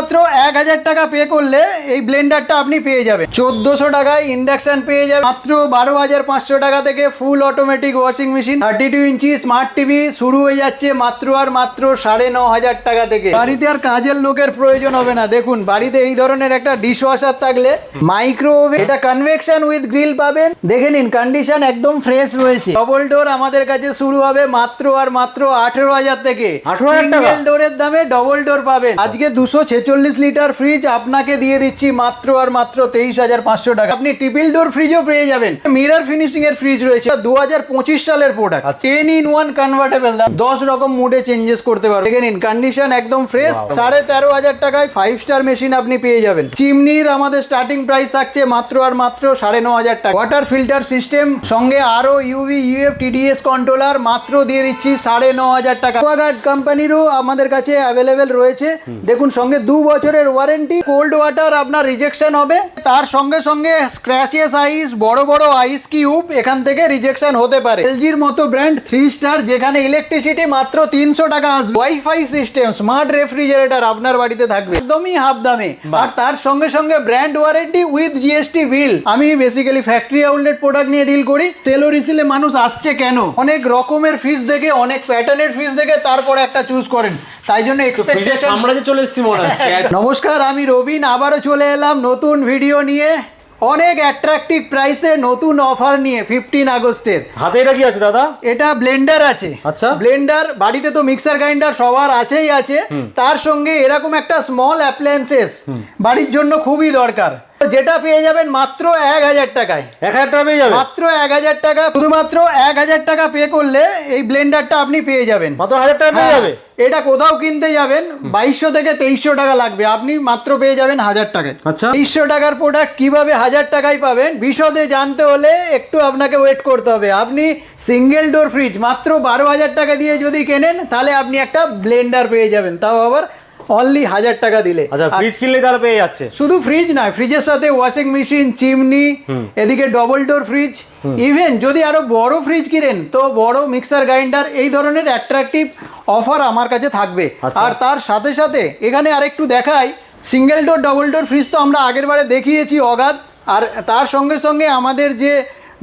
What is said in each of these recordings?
শুধুমাত্র এক হাজার টাকা পে করলে এই ব্লেন্ডারটা আপনি পেয়ে যাবেন। চোদ্দোশো টাকায় ইন্ডাকশন পেয়ে যাবেন। মাত্র বারো হাজার পাঁচশো টাকা থেকে full automatic washing machine thirty two inch smart TV শুরু হয়ে যাচ্ছে মাত্র আর মাত্র সাড়ে ন হাজার টাকা থেকে। বাড়িতে আর কাজের লোকের প্রয়োজন হবে না। দেখুন বাড়িতে এই ধরনের একটা ডিশ ওয়াশার থাকলে মাইক্রো এটা কনভেকশন উইথ গ্রিল পাবেন। দেখে নিন কন্ডিশন একদম ফ্রেশ রয়েছে। ডবল ডোর আমাদের কাছে শুরু হবে মাত্র আর মাত্র আঠেরো হাজার থেকে। 18,000 টাকা? Single ডোরের দামে ডবল ডোর পাবেন। আজকে দুশো ছেচল্লিশ লিটার ফ্রিজ আপনাকে দিয়ে দিচ্ছি মাত্র আর মাত্র তেইশ হাজার পাঁচশো টাকা। আপনি টিপিল ডোর ফ্রিজও পেয়ে যাবেন। মিরার ফিনিশিং এর ফ্রিজ রয়েছে। দু হাজার পঁচিশ সালের product ten in one convertible দশ রকম মুডে চেঞ্জেস করতে পারবেন। দেখে নিন কন্ডিশন একদম ফ্রেশ সাড়ে তেরো হাজার টাকায় ফাইভ স্টার মেশিন আপনি পেয়ে যাবেন। চিমনির আমাদের স্টার্টিং প্রাইস থাকছে মাত্র আর মাত্র সাড়ে ন হাজার টাকা। ওয়াটার ফিল্টার সিস্টেম সঙ্গে আরও ইউভি ইউএফ টিডিএস কন্ট্রোলার মাত্র দিয়ে দিচ্ছি সাড়ে ন হাজার টাকা। অ্যাকোয়াগার্ড কোম্পানিরও আমাদের কাছে অ্যাভেলেবেল রয়েছে। দেখুন সঙ্গে দু বছরের ওয়ারেন্টি কোল্ড ওয়াটার আপনার রিজেকশন হবে। তার সঙ্গে সঙ্গে স্ক্র্যাচেস আইস বড় বড় আইস কিউব এখান থেকে রিজেকশন হতে পারে। এলজির মতো ব্র্যান্ড থ্রি স্টার যেখানে ইলেকট্রিসিটি মাত্র তিনশো টাকা আসবে। ওয়াইফাই সিস্টেম স্মার্ট রেফ্রিজারেটর আপনার বাড়িতে থাকবে। একদমই হাফ দামে আর তার সঙ্গে সঙ্গে brand warranty with GST bill আমি বেসিক্যালি ফ্যাক্টরি আউটলেট প্রোডাক্ট নিয়ে ডিল করি। সেলো রিসিলে মানুষ আসছে কেন? অনেক রকমের ফিস দেখে অনেক প্যাটার্নের ফিস দেখে তারপরে একটা চুজ করেন। তাই জন্য ফ্রিজের আমরা যে চলে এসেছি মনে নমস্কার আমি রবিন আবারও চলে এলাম নতুন ভিডিও নিয়ে। অনেক অ্যাট্রাকটিভ প্রাইসে নতুন অফার নিয়ে ফিফটিন আগস্টের। হাতে এটা কি আছে দাদা? এটা ব্লেন্ডার আছে। আচ্ছা। ব্লেন্ডার বাড়িতে তো মিক্সার গ্রাইন্ডার সবার আছেই আছে। তার সঙ্গে এরকম একটা স্মল অ্যাপ্লায়েন্সেস বাড়ির জন্য খুবই দরকার। যেটা পেয়ে যাবেন মাত্র এক হাজার টাকায়। এক হাজার টাকা পেয়ে যাবে মাত্র এক হাজার টাকা শুধুমাত্র এক হাজার টাকা পে করলে এই ব্লেন্ডারটা আপনি পেয়ে যাবেন। মাত্র হাজার টাকা পেয়ে হ্যাঁ, যাবে? এটা কোথাও কিনতে যাবেন বাইশশো থেকে তেইশশো টাকা লাগবে। আপনি মাত্র পেয়ে যাবেন হাজার টাকায়। আচ্ছা। তেইশশো টাকার প্রোডাক্ট কীভাবে হাজার টাকায় পাবেন বিশদে জানতে হলে একটু আপনাকে ওয়েট করতে হবে। আপনি সিঙ্গেল ডোর ফ্রিজ মাত্র বারো হাজার টাকা দিয়ে যদি কেনেন তাহলে আপনি একটা ব্লেন্ডার পেয়ে যাবেন। তাও আবার অনলি হাজার টাকা দিলে। আচ্ছা ফ্রিজ কিনলে তারা পেয়ে যাচ্ছে। শুধু ফ্রিজ নয় ফ্রিজের সাথে ওয়াশিং মেশিন চিমনি এদিকে ডবল ডোর ফ্রিজ ইভেন যদি আরও বড় ফ্রিজ কিনেন তো বড় মিক্সার গ্রাইন্ডার এই ধরনের অ্যাট্রাকটিভ অফার আমার কাছে থাকবে। আচ্ছা। আর তার সাথে সাথে এখানে আরেকটু দেখাই single door double door fridge তো আমরা আগের বারে দেখিয়েছি অগাধ আর তার সঙ্গে সঙ্গে আমাদের যে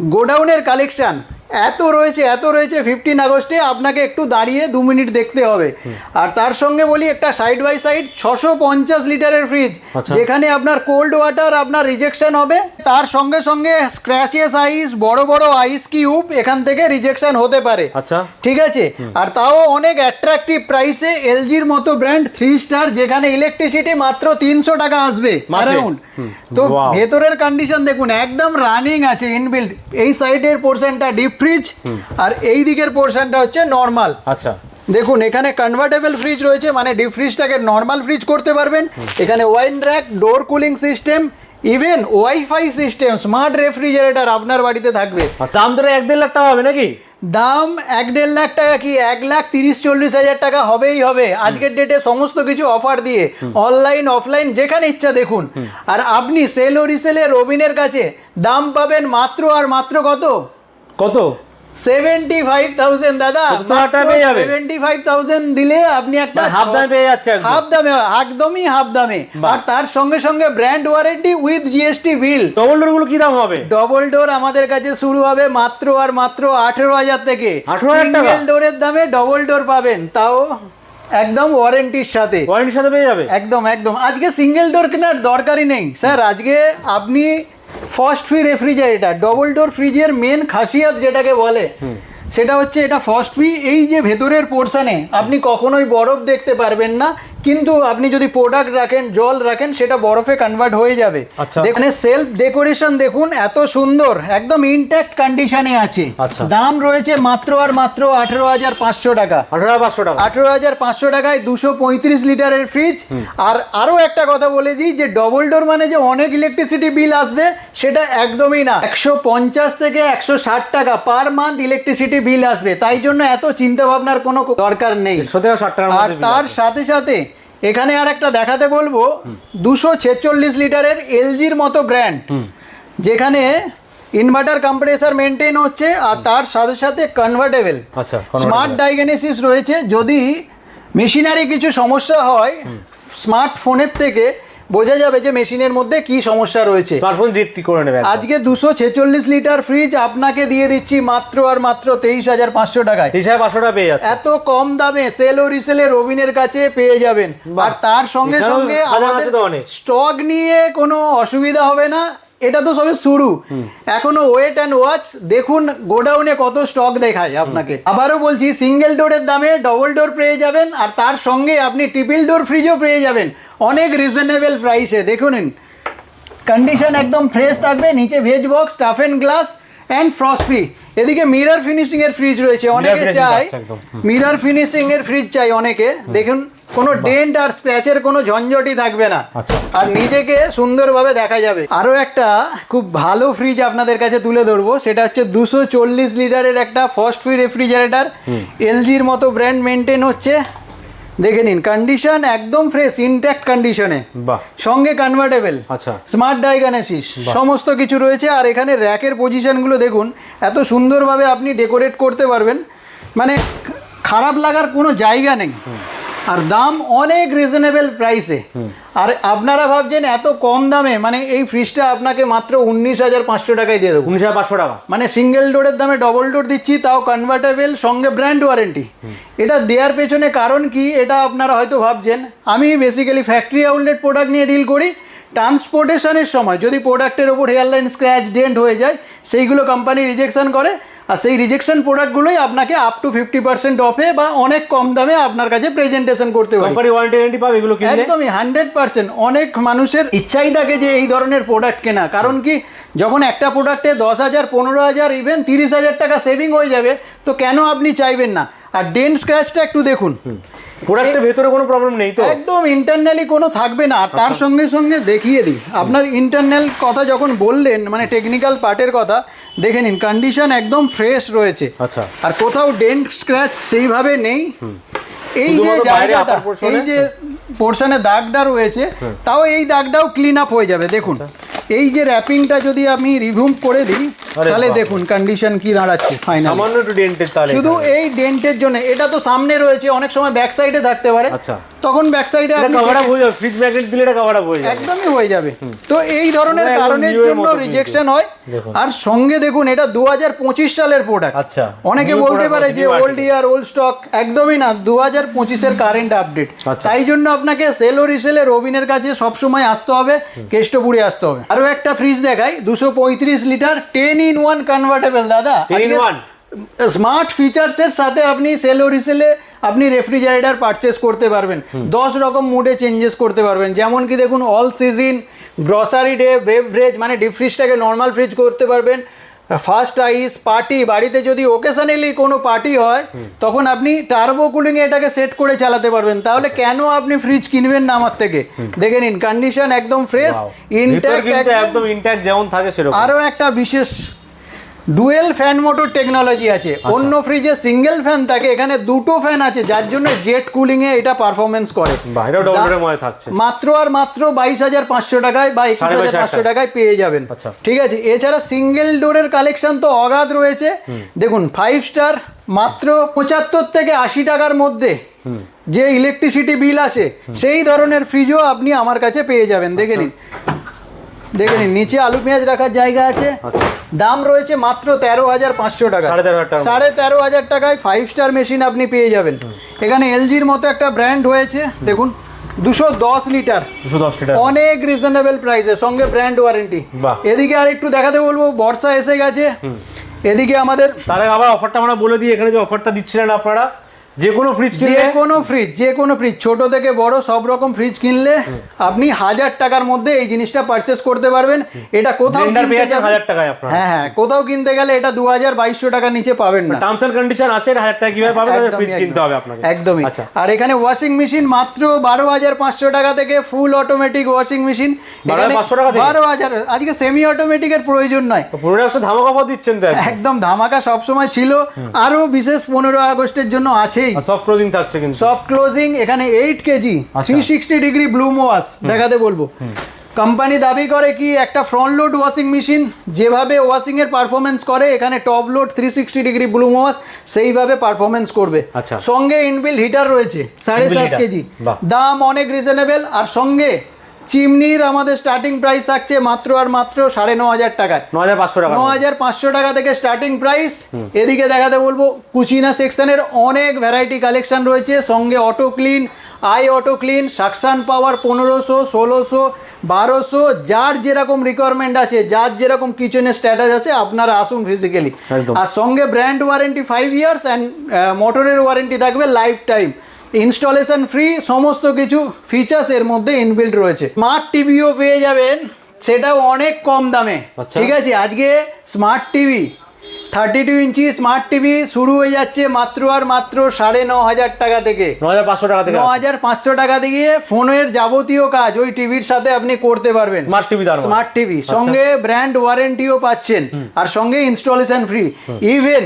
গোডাউনের কালেকশন এত রয়েছে এত রয়েছে ফিফটিন আগস্টে আপনাকে একটু দাঁড়িয়ে দু মিনিট দেখতে হবে। আর তার সঙ্গে বলি একটা সাইড বাই সাইড ছশো পঞ্চাশ লিটারের ফ্রিজ আচ্ছা। যেখানে আপনার কোল্ড ওয়াটার আপনার রিজেকশন হবে। তার সঙ্গে সঙ্গে স্ক্র্যাচেস আইস বড় বড় আইস কিউব এখান থেকে রিজেকশন হতে পারে। আচ্ছা। ঠিক আছে? আর তাও অনেক অ্যাট্রাকটিভ প্রাইসে এলজির মতো ব্র্যান্ড থ্রি স্টার যেখানে ইলেকট্রিসিটি মাত্র তিনশো টাকা আসবে around। তো ভেতরের কন্ডিশন দেখুন একদম রানিং আছে ইনবিল্ড এই সাইডের পোর্শনটা ডিপ ফ্রিজ আর এই দিকের পোর্শনটা হচ্ছে নর্মাল আচ্ছা। দেখুন এখানে কনভার্টেবল ফ্রিজ রয়েছে মানে ডিপ ফ্রিজটাকে নর্মাল ফ্রিজ করতে পারবেন। এখানে wine rack door cooling system even wifi system smart refrigerator আপনার বাড়িতে থাকবে। আচ্ছা আম তো এক দেড় লাখ টাকা হবে নাকি? দাম এক দেড় লাখ টাকা কি? এক লাখ তিরিশ চল্লিশ হাজার টাকা হবেই হবে। আজকের ডেটে সমস্ত কিছু অফার দিয়ে অনলাইন অফলাইন যেখানে ইচ্ছা দেখুন। আর আপনি সেল ও রিসেলে রবিনের কাছে দাম পাবেন মাত্র আর মাত্র কত? কত? সেভেন্টি ফাইভ থাউজেন্ড দাদা হাজার টাকা পেয়ে যাবে? সেভেন্টি ফাইভ থাউজেন্ড দিলে আপনি একটা মানে হাফ দামে পেয়ে যাচ্ছে একদম। হাফ দামে একদমই হাফ দামে। আর তার সঙ্গে সঙ্গে brand warranty with GST bill double ডোরগুলো কি দাম হবে? ডবল ডোর আমাদের কাছে শুরু হবে মাত্র আর মাত্র আঠেরো হাজার থেকে। 18,000 টাকা? সিঙ্গেল ডোরের দামে ডবল ডোর পাবেন। তাও একদম ওয়ারেন্টির সাথে। ওয়ারেন্টির সাথে পেয়ে যাবে? একদম একদম। আজকে সিঙ্গেল ডোর কেনার দরকারই নেই। স্যার আজকে আপনি ফার্স্ট ফি রেফ্রিজারেটার ডবল ডোর ফ্রিজের মেন খাসিয়াত যেটাকে বলে সেটা হচ্ছে এটা ফার্স্ট ফি এই যে ভেতরের পোর্শানে আপনি কখনোই বরফ দেখতে পারবেন না। কিন্তু আপনি যদি প্রোডাক্ট রাখেন জল রাখেন সেটা বরফে কনভার্ট হয়ে যাবে। এখানে সেলফ ডেকোরেশন দেখুন এত সুন্দর একদম ইনট্যাক্ট কন্ডিশনে আছে। আচ্ছা। দাম রয়েছে মাত্র আর মাত্র আঠেরো হাজার পাঁচশো টাকা। আঠারো হাজার পাঁচশো টাকায় দুশো পঁয়ত্রিশ লিটারের ফ্রিজ আর আরও একটা কথা বলে দিই যে ডবল ডোর মানে যে অনেক ইলেকট্রিসিটি বিল আসবে সেটা একদমই না। একশো পঞ্চাশ থেকে একশো ষাট টাকা পার মান্থ ইলেকট্রিসিটি বিল আসবে। তাই জন্য এত চিন্তা ভাবনার কোনো দরকার নেই। আর তার সাথে সাথে এখানে আর একটা দেখাতে বলব। দুশো ছেচল্লিশ লিটারের এলজির মতো ব্র্যান্ড। যেখানে ইনভার্টার কম্প্রেসার মেনটেন হচ্ছে আর তার সাথে সাথে কনভার্টেবল আচ্ছা স্মার্ট ডায়াগনোসিস রয়েছে। যদি মেশিনারি কিছু সমস্যা হয় স্মার্টফোনের থেকে বোঝা যাবে যে মেশিনের মধ্যে কি সমস্যা রয়েছে। স্মার্টফোন ডিটেক্ট করে নেবে আজকে দুশো ছেচল্লিশ লিটার ফ্রিজ আপনাকে দিয়ে দিচ্ছি মাত্র আর মাত্র তেইশ হাজার পাঁচশো টাকায়। তেইশ হাজার পাঁচশো টাকা পেয়ে যাচ্ছে। এত কম দামে সেল ও রিসেলে রবিনের কাছে পেয়ে যাবেন। আর তার সঙ্গে সঙ্গে আমাদের। স্টক নিয়ে কোনো অসুবিধা হবে না। এটা তো সবে শুরু। এখনও ওয়েট অ্যান্ড ওয়াচ দেখুন গোডাউনে কত স্টক দেখায় আপনাকে। আবারও বলছি সিঙ্গেল ডোরের দামে ডবল ডোর পেয়ে যাবেন আর তার সঙ্গে আপনি ট্রিপল ডোর ফ্রিজও পেয়ে যাবেন। অনেক রিজনেবল প্রাইসে দেখুন। কন্ডিশন একদম ফ্রেশ থাকবে নিচে veg box toughened glass and frost free এদিকে মিরর ফিনিশিং এর ফ্রিজ রয়েছে অনেকে চাই মিরর ফিনিশিং এর ফ্রিজ চাই অনেকে। দেখুন কোনো ডেন্ট আর স্ক্র্যাচের কোনো ঝঞ্ঝটই থাকবে না। আচ্ছা। আর নিজেকে সুন্দরভাবে দেখা যাবে। আরও একটা খুব ভালো ফ্রিজ আপনাদের কাছে তুলে ধরবো সেটা হচ্ছে দুশো চল্লিশ লিটারের একটা ফার্স্ট ফ্রি রেফ্রিজারেটর এলজির মতো ব্র্যান্ড মেনটেন হচ্ছে। দেখে নিন কন্ডিশন একদম ফ্রেশ ইনট্যাক্ট কন্ডিশনে সঙ্গে কনভার্টেবল আচ্ছা। স্মার্ট ডায়াগনোসিস সমস্ত কিছু রয়েছে। আর এখানে র্যাকের পজিশনগুলো দেখুন এত সুন্দরভাবে আপনি ডেকোরেট করতে পারবেন। মানে খারাপ লাগার কোনো জায়গা নেই। আর দাম অনেক রিজনেবল প্রাইসে আর আপনারা ভাবছেন এত কম দামে মানে এই ফ্রিজটা আপনাকে মাত্র উনিশ হাজার পাঁচশো টাকায় দিয়ে দেবো। উনিশ হাজার পাঁচশো টাকা। মানে সিঙ্গেল ডোরের দামে ডবল ডোর দিচ্ছি তাও কনভার্টেবল সঙ্গে ব্র্যান্ড ওয়ারেন্টি এটা দেওয়ার পেছনে কারণ কি এটা আপনারা হয়তো ভাবছেন। আমি বেসিক্যালি ফ্যাক্টরি আউটলেট প্রোডাক্ট নিয়ে ডিল করি ট্রান্সপোর্টেশনের সময় যদি প্রোডাক্টের ওপর হেয়ারলাইন স্ক্র্যাচ ডেন্ট হয়ে যায় সেইগুলো কোম্পানি রিজেকশন করে আর সেই রিজেকশন প্রোডাক্টগুলোই আপনাকে আপ টু ফিফটি পার্সেন্ট অফে বা অনেক কম দামে আপনার কাছে প্রেজেন্টেশন করতে পারি। ওয়ারেন্টি গ্যারেন্টি পাবে এগুলো একদমই হান্ড্রেড পার্সেন্ট অনেক মানুষের ইচ্ছাই থাকে যে এই ধরনের প্রোডাক্ট কেনা। কারণ কি যখন একটা প্রোডাক্টে দশ হাজার পনেরো হাজার ইভেন তিরিশ হাজার টাকা সেভিং হয়ে যাবে তো কেন আপনি চাইবেন না? আর ডেন্ট স্ক্র্যাচটা একটু দেখুন। প্রোডাক্টের ভেতরে কোনো প্রবলেম নেই তো? একদম ইন্টারনালি কোনো থাকবে না। আর তার সঙ্গে সঙ্গে দেখিয়ে দিই। আপনার ইন্টারনাল কথা যখন বললেন মানে টেকনিক্যাল পার্টের কথা দেখে নিন কন্ডিশন একদম ফ্রেশ রয়েছে। আচ্ছা। আর কোথাও ডেন্ট স্ক্র্যাচ সেইভাবে নেই। এই যে জায়গাটা এই যে পোর্শনে দাগটা রয়েছে তাও এই দাগটাও ক্লিন আপ হয়ে যাবে। দেখুন এই যে র্যাপিংটা যদি আমি রিমুভ করে দিই তাহলে দেখুন কন্ডিশন কি দাঁড়াচ্ছে ফাইনাল সামান্য একটু ডেন্টের তাহলে শুধু এই ডেন্টের জন্য এটা তো সামনে রয়েছে অনেক সময় ব্যাক সাইডে থাকতে পারে। আচ্ছা। তখন ব্যাক সাইডে এটা কভার হয়ে যাবে ফ্রিজ ম্যাগনেট দিলে এটা কভার হয়ে যাবে। একদমই হয়ে যাবে। তো এই ধরনের কারণের জন্য রিজেকশন হয়। আর সঙ্গে দেখুন এটা দুহাজার পঁচিশ সালের প্রোডাক্ট আচ্ছা। অনেকে বলতে পারে যে ওল্ড। ইয়ার ওল্ড স্টক একদমই না দু হাজার পঁচিশের কারেন্ট আপডেট। তাই জন্য আপনাকে সেল ও রিসেলে রবিনের কাছে সবসময় আসতে হবে কেষ্টপুরে আসতে হবে। আরও একটা ফ্রিজ দেখাই। দুশো পঁয়ত্রিশ litre ten in one convertible দাদা। 10 in one? স্মার্ট ফিচার্সের সাথে আপনি সেল ও রিসেলে আপনি রেফ্রিজারেটর পারচেস করতে পারবেন। দশ রকম মুডে চেঞ্জেস করতে পারবেন। যেমন কি দেখুন all season grocery day beverage মানে ডিপ ফ্রিজটাকে নর্মাল ফ্রিজ করতে পারবেন। ফার্স্ট আইস পার্টি বাড়িতে যদি ওকেশনালি কোনো পার্টি হয় তখন আপনি টার্বো কুলিংয়ে এটাকে সেট করে চালাতে পারবেন। তাহলে কেন আপনি ফ্রিজ কিনবেন না আমার থেকে? দেখে নিন কন্ডিশন একদম ফ্রেশ ইনট্যাক্ট একদম ইনট্যাক্ট যেমন থাকে সেরকম। আরও একটা বিশেষ ডুয়েল ফ্যান মোটর টেকনোলজি আছে। আচ্ছা। অন্য ফ্রিজে সিঙ্গেল ফ্যান থাকে এখানে দুটো ফ্যান আছে যার জন্য জেট কুলিং এ এটা পারফরমেন্স করে। থাকছে। মাত্র আর মাত্র বাইশ হাজার পাঁচশো টাকায় বা একুশ হাজার হাজার পাঁচশো টাকায় পেয়ে যাবেন। আচ্ছা। ঠিক আছে এছাড়া সিঙ্গেল ডোরের কালেকশন তো অগাধ রয়েছে। দেখুন ফাইভ স্টার মাত্র পঁচাত্তর থেকে আশি টাকার মধ্যে যে ইলেকট্রিসিটি বিল আসে সেই ধরনের ফ্রিজও আপনি আমার কাছে পেয়ে যাবেন। দেখে আচ্ছা। নিন। দেখে নিন নিচে আলু পেঁয়াজ রাখার জায়গা আছে। আচ্ছা। দাম রয়েছে মাত্র তেরো হাজার পাঁচশো টাকা। সাড়ে তেরো হাজার টাকায় ফাইভ স্টার মেশিন আপনি পেয়ে যাবেন। এখানে এলজির মতো একটা ব্র্যান্ড হয়েছে দেখুন দুশো দশ লিটার দুশো দশ লিটার অনেক রিজনেবল প্রাইসে সঙ্গে ব্র্যান্ড ওয়ারেন্টি এদিকে আর একটু দেখাতে বলব বর্ষা এসে গেছে। এদিকে আমাদের তাহলে আবার অফারটা আমরা বলে দিই এখানে যে অফারটা দিচ্ছিলেন আপনারা যে কোনো ফ্রিজ যে কিনলে? কোনো ফ্রিজ যে কোনো ফ্রিজ ছোট থেকে বড় সব রকম ফ্রিজ কিনলে আপনি হাজার টাকার মধ্যে এই জিনিসটা পারচেস করতে পারবেন। এটা কোথাও হাজার টাকায় আপনারা। হ্যাঁ হ্যাঁ কোথাও কিনতে গেলে এটা দু হাজার বাইশশো টাকার নিচে পাবেন না। টার্মস এন্ড কন্ডিশন আছে হাজার টাকা কীভাবে পাবেন ফ্রিজ কিনতে হবে আপনাকে। একদমই। আচ্ছা। আর এখানে ওয়াশিং মেশিন মাত্র বারো হাজার পাঁচশো টাকা থেকে ফুল অটোমেটিক ওয়াশিং মেশিন 12,500 টাকা থেকে? বারো হাজার আজকে সেমি অটোমেটিকের প্রয়োজন নয়। ধামাকা দিচ্ছেন তো একদম। ধামাকা সবসময় ছিল। আরও বিশেষ পনেরো আগস্টের জন্য আছেই সফট ক্লোজিং থাকছে কিন্তু। সফট ক্লোজিং এখানে 8 কেজি আচ্ছা। Three sixty degree bloom wash দেখাতে বলব। কোম্পানি দাবি করে কি একটা ফ্রন্ট লোড ওয়াশিং মেশিন যেভাবে ওয়াশিংয়ের পারফরমেন্স করে এখানে top load three sixty degree bloom wash সেইভাবে পারফরমেন্স করবে। আচ্ছা। সঙ্গে ইনবিল হিটার রয়েছে সাড়ে সাত কেজি দাম অনেক রিজনেবল আর সঙ্গে চিমনির আমাদের স্টার্টিং প্রাইস থাকছে মাত্র আর মাত্র সাড়ে ন হাজার টাকায়। ন হাজার পাঁচশো টাকা ন হাজার পাঁচশো টাকা থেকে স্টার্টিং প্রাইস এদিকে দেখাতে বলব কুচিনা সেকশনের অনেক ভ্যারাইটি কালেকশন রয়েছে। সঙ্গে auto clean I auto clean suction power পনেরোশো ষোলোশো বারোশো যার যেরকম রিকোয়ারমেন্ট আছে যার যেরকম কিচেনের স্ট্যাটাস আছে আপনারা আসুন ফিজিক্যালি আর সঙ্গে brand warranty five years and মোটরের ওয়ারেন্টি থাকবে লাইফ টাইম ইনস্টলেশন ফ্রি সমস্ত কিছু ফিচার্স এর মধ্যে ইনবিল্ড রয়েছে। স্মার্ট টিভিও পেয়ে যাবেন সেটাও অনেক কম দামে। আচ্ছা। ঠিক আছে আজকে smart TV thirty two inch smart TV শুরু হয়ে যাচ্ছে মাত্র আর মাত্র সাড়ে ন হাজার টাকা থেকে। ন হাজার পাঁচশো টাকা থেকে ন হাজার পাঁচশো টাকা দিয়ে ফোনের যাবতীয় কাজ ওই টিভির সাথে আপনি করতে পারবেন। স্মার্ট টিভি স্মার্ট টিভি সঙ্গে ব্র্যান্ড ওয়ারেন্টিও পাচ্ছেন। আর সঙ্গে ইনস্টলেশন ফ্রি ইভেন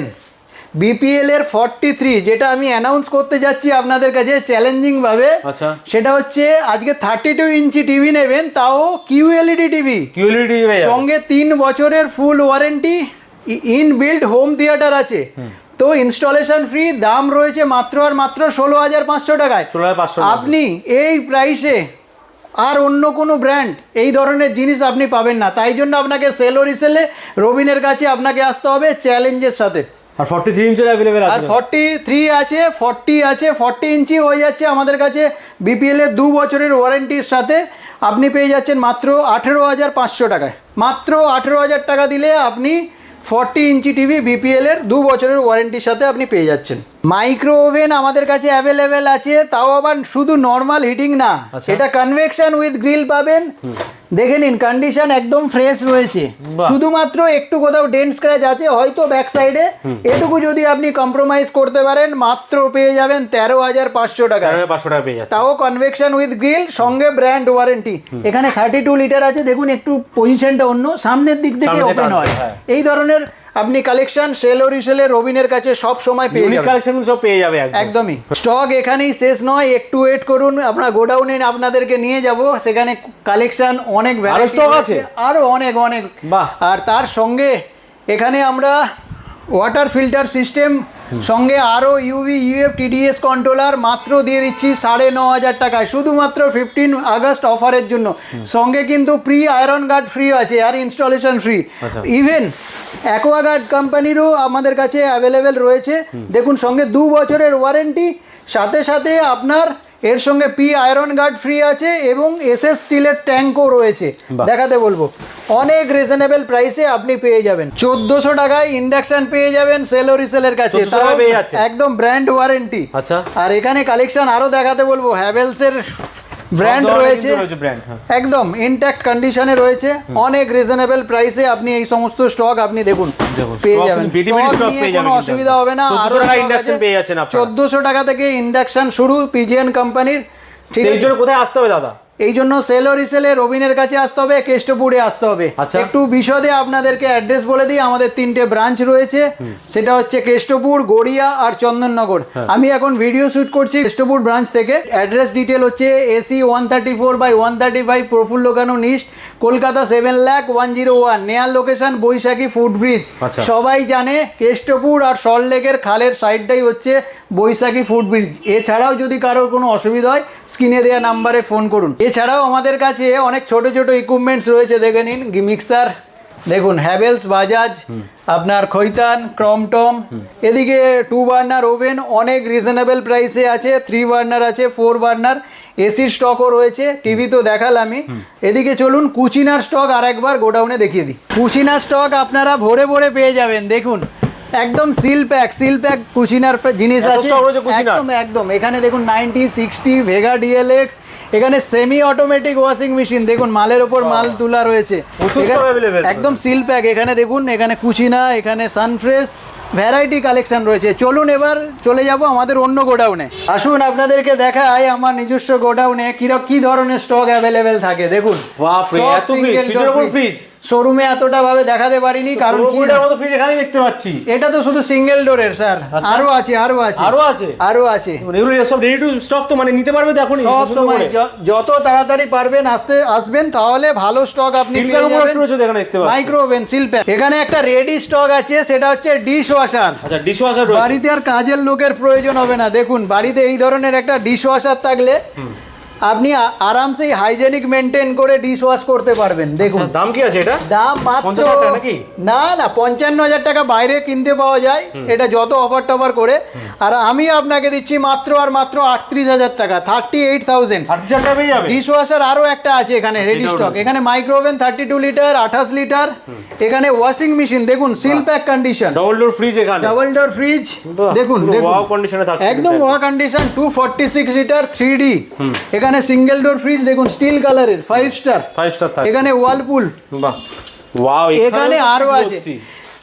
বিপিএল এর ফর্টি থ্রি যেটা আমি অ্যানাউন্স করতে যাচ্ছি আপনাদের কাছে চ্যালেঞ্জিং ভাবে আচ্ছা। সেটা হচ্ছে আজকে থার্টি টু ইঞ্চি টিভি নেবেন তাও কিউএলইডি টিভি কিউএলইডি সঙ্গে তিন বছরের full warranty in built home theatre আছে। তো ইনস্টলেশন ফ্রি দাম রয়েছে মাত্র আর মাত্র ষোলো হাজার পাঁচশো টাকায়। আপনি এই প্রাইসে আর অন্য কোনো ব্র্যান্ড এই ধরনের জিনিস আপনি পাবেন না। তাই জন্য আপনাকে সেল ও রিসেলে রবিনের কাছে আপনাকে আসতে হবে চ্যালেঞ্জের সাথে। আর ফর্টি থ্রি ইঞ্চের অ্যাভেলেবেল আর আছে ফর্টি থ্রি আছে ফর্টি আছে ফর্টি ইঞ্চি হয়ে যাচ্ছে আমাদের কাছে বিপিএল এর দু বছরের ওয়ারেন্টির সাথে। আপনি পেয়ে যাচ্ছেন মাত্র আঠেরো হাজার পাঁচশো টাকায়। মাত্র আঠেরো হাজার টাকা দিলে আপনি ফর্টি ইঞ্চি টিভি বিপিএল এর দু বছরের ওয়ারেন্টির সাথে আপনি পেয়ে যাচ্ছেন। মাইক্রো ওভেন আমাদের কাছে অ্যাভেলেবেল আছে তাও আবার শুধু নর্মাল হিটিং না। আচ্ছা। এটা কনভেকশন উইথ গ্রিল পাবেন। দেখে নিন কন্ডিশন একদম ফ্রেশ রয়েছে। শুধুমাত্র একটু কোথাও ডেন্ট স্ক্র্যাচ আছে হয়তো ব্যাক সাইডে এটুকু যদি আপনি কম্প্রোমাইজ করতে পারেন মাত্র পেয়ে যাবেন তেরো হাজার পাঁচশো টাকা। পাঁচশো টাকা পেয়ে তাও কনভেকশন উইথ গ্রিল সঙ্গে ব্র্যান্ড ওয়ারেন্টি এখানে থার্টি টু লিটার আছে দেখুন একটু পজিশনটা অন্য সামনের দিক থেকে ওপেন হয়। হ্যাঁ। এই ধরনের আপনি কালেকশন সেল ও রিসেলে রবিনের কাছে সব সময় পেয়ে যাবেন কালেকশন সব পেয়ে যাবে একদমই স্টক এখানেই শেষ নয় একটু ওয়েট করুন আপনার গোডাউনে আপনাদেরকে নিয়ে যাব সেখানে কালেকশন অনেক স্টক আছে? আরও অনেক অনেক বাহ। আর তার সঙ্গে এখানে আমরা ওয়াটার ফিল্টার সিস্টেম সঙ্গে আরও ইউভি ইউএফ টিডিএস কন্ট্রোলার মাত্র দিয়ে দিচ্ছি সাড়ে ন হাজার টাকায়। শুধুমাত্র ফিফটিন আগস্ট অফারের জন্য। সঙ্গে কিন্তু প্রি আয়রন গার্ড ফ্রি আছে আর ইনস্টলেশন ফ্রি। ইভেন অ্যাকোয়াগার্ড কোম্পানিরও আমাদের কাছে অ্যাভেলেবেল রয়েছে। দেখুন সঙ্গে দু বছরের ওয়ারেন্টি সাথে সাথে আপনার এর সঙ্গে পি আয়রন গার্ড ফ্রি আছে এবং এস এস স্টিলের ট্যাঙ্কও রয়েছে। দেখাতে বলব অনেক রিজনেবল প্রাইসে আপনি পেয়ে যাবেন। চোদ্দশো টাকায় ইন্ডাকশন পেয়ে যাবেন সেলো রিসেলের কাছে। 1400 তাও টাকায় পেয়ে যাচ্ছে। একদম ব্র্যান্ড ওয়ারেন্টি আচ্ছা। আর এখানে কালেকশন আরও দেখাতে বলব হ্যাভেলসের ব্র্যান্ড রয়েছে। হ্যাঁ। একদম ইনট্যাক্ট কন্ডিশনে রয়েছে। অনেক রিজনেবল প্রাইসে আপনি এই সমস্ত স্টক আপনি দেখুন পেয়ে যাবেন। কোনো অসুবিধা হবে না। 1400 আরও টাকা stock induction আছে। পেয়ে যাচ্ছেন। 1400 টাকা থেকে ইন্ডাকশন শুরু পিজিএন কোম্পানির ঠিক আছে? কোথায় আসতে হবে দাদা? এই জন্য সেল ও রিসেলে রবিনের কাছে আসতে হবে কেষ্টপুরে আসতে হবে আচ্ছা। একটু বিশদে আপনাদেরকে অ্যাড্রেস বলে দিই আমাদের তিনটে ব্রাঞ্চ রয়েছে সেটা হচ্ছে কেষ্টপুর গড়িয়া আর চন্দননগর হ্যাঁ। আমি এখন ভিডিও শুট করছি কেষ্টপুর ব্রাঞ্চ থেকে অ্যাড্রেস ডিটেল হচ্ছে AC one thirty four by one thirty five Prafulla Kanu নিস্ট Kolkata seven lakh one zero one near location Baishakhi footbridge আচ্ছা। সবাই জানে কেষ্টপুর আর সল্টলেকের খালের সাইডটাই হচ্ছে বৈশাখী ফুড ব্রিজ এছাড়াও যদি কারোর কোনো অসুবিধা হয় স্ক্রিনে দেওয়া নাম্বারে ফোন করুন। এছাড়াও আমাদের কাছে অনেক ছোট ছোট ইকুইপমেন্টস রয়েছে দেখে নিন। মিক্সার দেখুন হ্যাভেলস বাজাজ আপনার খৈতান ক্রমটম এদিকে টু বার্নার ওভেন অনেক রিজনেবল প্রাইসে আছে থ্রি বার্নার আছে ফোর বার্নার এসির স্টকও রয়েছে টিভি তো দেখালামই এদিকে চলুন কুচিনার স্টক আর একবার গোডাউনে দেখিয়ে দিই। কুচিনার স্টক আপনারা ভরে ভরে পেয়ে যাবেন দেখুন। একদম সিল প্যাক সিল প্যাক কুচিনার জিনিস আছে? একদম একদম। এখানে দেখুন নাইনটি সিক্সটি ভেগা ডিএলএক্স এখানে সেমি অটোমেটিক ওয়াশিং মেশিন দেখুন মালের ওপর মাল তোলা রয়েছে। একদম সিল প্যাক এখানে দেখুন এখানে কুচিনা এখানে সানফ্রেশ ভ্যারাইটি কালেকশন রয়েছে। চলুন এবার চলে যাব আমাদের অন্য গোডাউনে। আসুন আপনাদেরকে দেখাই আমার নিজস্ব গোডাউনে কিরক কি ধরনের স্টক অ্যাভেলেবেল থাকে। দেখুন। ফ্রিজ শোরুমে এতটা ভাবে দেখাতে পারিনি কারণ ফ্রিজ এখানেই দেখতে পাচ্ছি। এটা তো শুধু সিঙ্গেল ডোরের স্যার। আরও আছে আরও আছে। আরও আছে? আরও আছে। মানে এগুলো সব রেডি টু স্টক তো মানে নিতে পারবে এখনই সব সময় যত তাড়াতাড়ি পারবেন আসতে আসবেন তাহলে ভালো স্টক আপনি পেয়ে যাবেন। এখানে দেখতে পাচ্ছি। মাইক্রো ওভেন এখানে একটা রেডি স্টক আছে সেটা হচ্ছে ডিশ ওয়াশার আচ্ছা ডিশ ওয়াশার বাড়িতে আর কাজের লোকের প্রয়োজন হবে না। দেখুন বাড়িতে এই ধরনের একটা ডিশ ওয়াশার থাকলে আপনি আরামসে হাইজেনিক মেনটেন করে ডিশ ওয়াশ করতে পারবেন দেখুন। আচ্ছা, দাম কি আছে এটা? দাম মাত্র? না না পঞ্চান্ন হাজার টাকা বাইরে কিনতে পাওয়া যায়। এটা যত অফার টফার করে। আর আমি আপনাকে দিচ্ছি মাত্র আর মাত্র আটত্রিশ হাজার টাকা thirty eight thousand dish washer আরও একটা আছে এখানে রেডি স্টক এখানে micro oven thirty two litre আঠাশ লিটার এখানে ওয়াশিং মেশিন দেখুন seal pack condition double door fridge এখানে। ডাবল ডোর ফ্রিজ দেখুন দেখুন। একদম ওয়া condition two forty six litre three D এখানে সিঙ্গেল ডোর ফ্রিজ দেখুন স্টিল কালারের ফাইভ স্টার ফাইভ স্টার থাকে এখানে ওয়ালপুল বাহ। ওয়াও এখানে আরও আছে।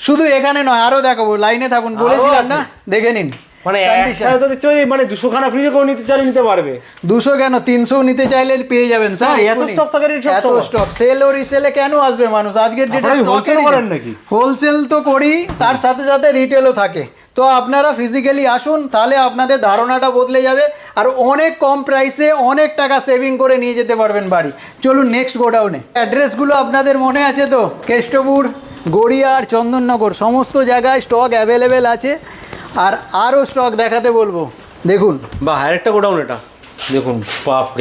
শুধু এখানে নয় আরও দেখাবো লাইনে থাকুন বলেছিলাম না? দেখে নিন। মানে একসাথে তো দেখছি মানে দুশো খানা ফ্রিজে কেউ নিতে চাইলে নিতে পারবে। দুশো কেন? তিনশো নিতে চাইলে পেয়ে যাবেন স্যার। এত stock থাকে এত স্টক সেল ও রিসেলে কেন আসবে মানুষ? আজকের ডেটে wholesale করেন নাকি? হোলসেল তো করি তার সাথে সাথে রিটেলও থাকে। তো আপনারা ফিজিক্যালি আসুন তাহলে আপনাদের ধারণাটা বদলে যাবে। আর অনেক কম প্রাইসে অনেক টাকা সেভিং করে নিয়ে যেতে পারবেন বাড়ি। চলুন নেক্সট গোডাউনে অ্যাড্রেসগুলো আপনাদের মনে আছে তো? কেষ্টপুর গড়িয়ার চন্দননগর সমস্ত জায়গায় স্টক অ্যাভেলেবেল আছে। আর আরও স্টক দেখাতে বলব। দেখুন। বা আরেকটা গোডাউন এটা। দেখুন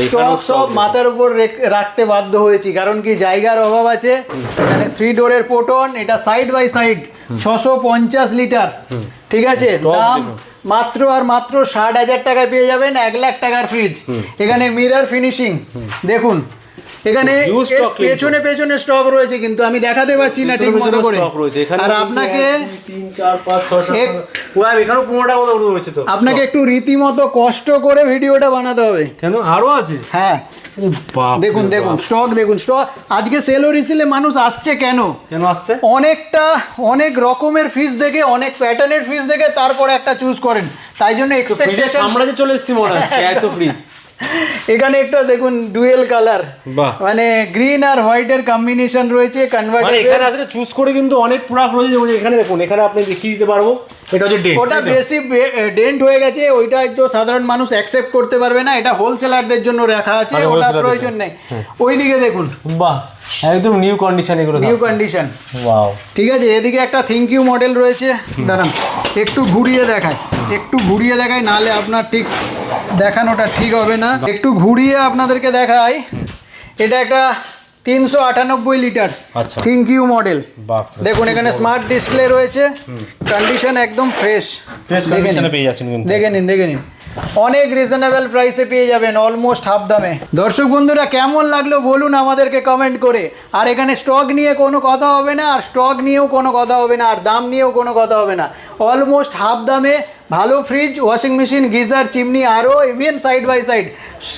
স্টক সব মাথার উপর রেখ- রাখতে বাধ্য হয়েছি কারণ কি জায়গার অভাব আছে। এখানে থ্রি ডোরের পোটন এটা সাইড বাই সাইড ছশো পঞ্চাশ লিটার ঠিক আছে? দাম মাত্র আর মাত্র ষাট হাজার টাকায় পেয়ে যাবেন এক লাখ টাকার ফ্রিজ এখানে মিরর ফিনিশিং দেখুন এখানে। পেছনে পেছনে স্টক রয়েছে কিন্তু আমি দেখাতে পাচ্ছি না ঠিক মতো করে। আর আপনাকে এখানেও পনেরোটা মতো রয়েছে তো। আপনাকে একটু রীতিমতো কষ্ট করে ভিডিওটা বানাতে হবে। কেন? আরও আছে? হ্যাঁ। দেখুন দেখুন স্টক দেখুন স্টক আজকে সেল রিসেলে মানুষ আসছে কেন? কেন আসছে? অনেকটা অনেক রকমের ফিস দেখে অনেক প্যাটার্নের ফিস দেখে তারপরে একটা চুজ করেন। তাই জন্য এক্সপেকটেশন সাম্রাজ্যে চলে এসেছি মনে হচ্ছে এত ফ্রিজ এখানে একটা দেখুন ডুয়েল কালার বাহ। মানে গ্রিন আর হোয়াইট এর কম্বিনেশন রয়েছে মানে এখানে আসলে চুজ করে কিন্তু অনেক প্রোডাক্ট রয়েছে যেমন এখানে দেখুন এখানে আপনি দেখিয়ে দিতে পারব। এটা হচ্ছে ডেন্ট ওটা বেশি ডেন্ট হয়ে গেছে ওইটা তো সাধারণ মানুষ অ্যাকসেপ্ট করতে পারবে না এটা হোলসেলারদের জন্য রাখা আছে ওটা প্রয়োজন নেই। ওইদিকে দেখুন। বাহ। একদম নিউ কন্ডিশন এগুলো নিউ কন্ডিশন ওয়াও ঠিক আছে এদিকে একটা থ্যাংক ইউ মডেল রয়েছে। দাঁড়ান একটু ঘুরিয়ে দেখায় একটু ঘুরিয়ে দেখায় নাহলে আপনার ঠিক দেখানোটা ঠিক হবে না। একটু ঘুরিয়ে আপনাদেরকে দেখায় এটা একটা তিনশো আটানব্বই লিটার। আচ্ছা। থিঙ্ক ইউ মডেল দেখুন এখানে স্মার্ট ডিসপ্লে রয়েছে। কন্ডিশন একদম ফ্রেশ দেখে নিন। দেখে নিন অনেক রিজনেবল প্রাইসে পেয়ে যাবেন অলমোস্ট হাফ দামে। দর্শক বন্ধুরা কেমন লাগল বলুন আমাদেরকে কমেন্ট করে। আর এখানে স্টক নিয়ে কোনো কথা হবে না আর স্টক নিয়েও কোনো কথা হবে না আর দাম নিয়েও কোনো কথা হবে না। অলমোস্ট হাফ দামে ভালো fridge washing machine geyser, chimney আরও ইভেন সাইড বাই সাইড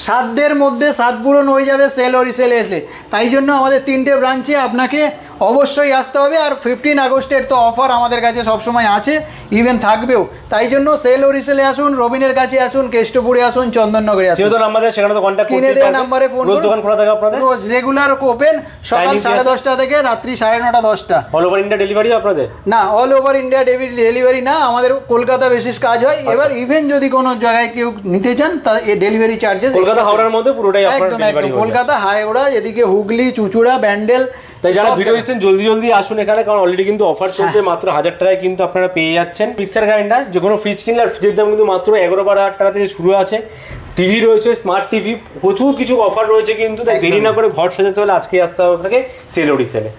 সাধ্যের মধ্যে সাত পূরণ হয়ে যাবে সেল ও রিসেলে এসলে। তাই জন্য আমাদের তিনটে ব্রাঞ্চে আপনাকে অবশ্যই আসতে হবে। আর ফিফটিন আগস্টের তো অফার আমাদের কাছে সবসময় আছে ইভেন থাকবেও। তাই জন্য সেল ও রিসেলে আসুন রবিনের কাছে আসুন কেষ্টপুরে আসুন চন্দননগরে আসুন। তো সেখানে তো কন্ট্যাক্ট করতে দেওয়া নাম্বারে ফোন রোজ দোকান খোলা থাকে আপনাদের? রোজ রেগুলার ওপেন সকাল সাড়ে দশটা থেকে রাত্রি সাড়ে নটা দশটা। অল ওভার ইন্ডিয়া ডেলিভারি আপনাদের? না অল ওভার ইন্ডিয়া ডেলিভারি না আমাদের কলকাতা বেসিস কাজ হয়। আচ্ছা। এবার ইভেন যদি কোনো জায়গায় কেউ নিতে চান তা ডেলিভারি চার্জেস কলকাতা হাওড়ার মধ্যে পুরোটাই একদম একদম। কলকাতা হাওড়া এদিকে হুগলি চুচুড়া ব্যান্ডেল তাই যারা ভিডিও দিচ্ছেন জলদি জলদি আসুন এখানে কারণ অলরেডি কিন্তু অফার চলছে মাত্র হাজার টাকায় কিন্তু আপনারা পেয়ে যাচ্ছেন। মিক্সার গ্রাইন্ডার যে কোনো ফ্রিজ কিনলে আর ফ্রিজের দাম কিন্তু মাত্র এগারো বারো হাজার টাকা থেকে শুরু আছে। টিভি রয়েছে স্মার্ট টিভি প্রচুর কিছু অফার রয়েছে কিন্তু তাই দেরি না করে ঘর সাজাতে হলে আজকে আসতে হবে আপনাকে সেল সেলে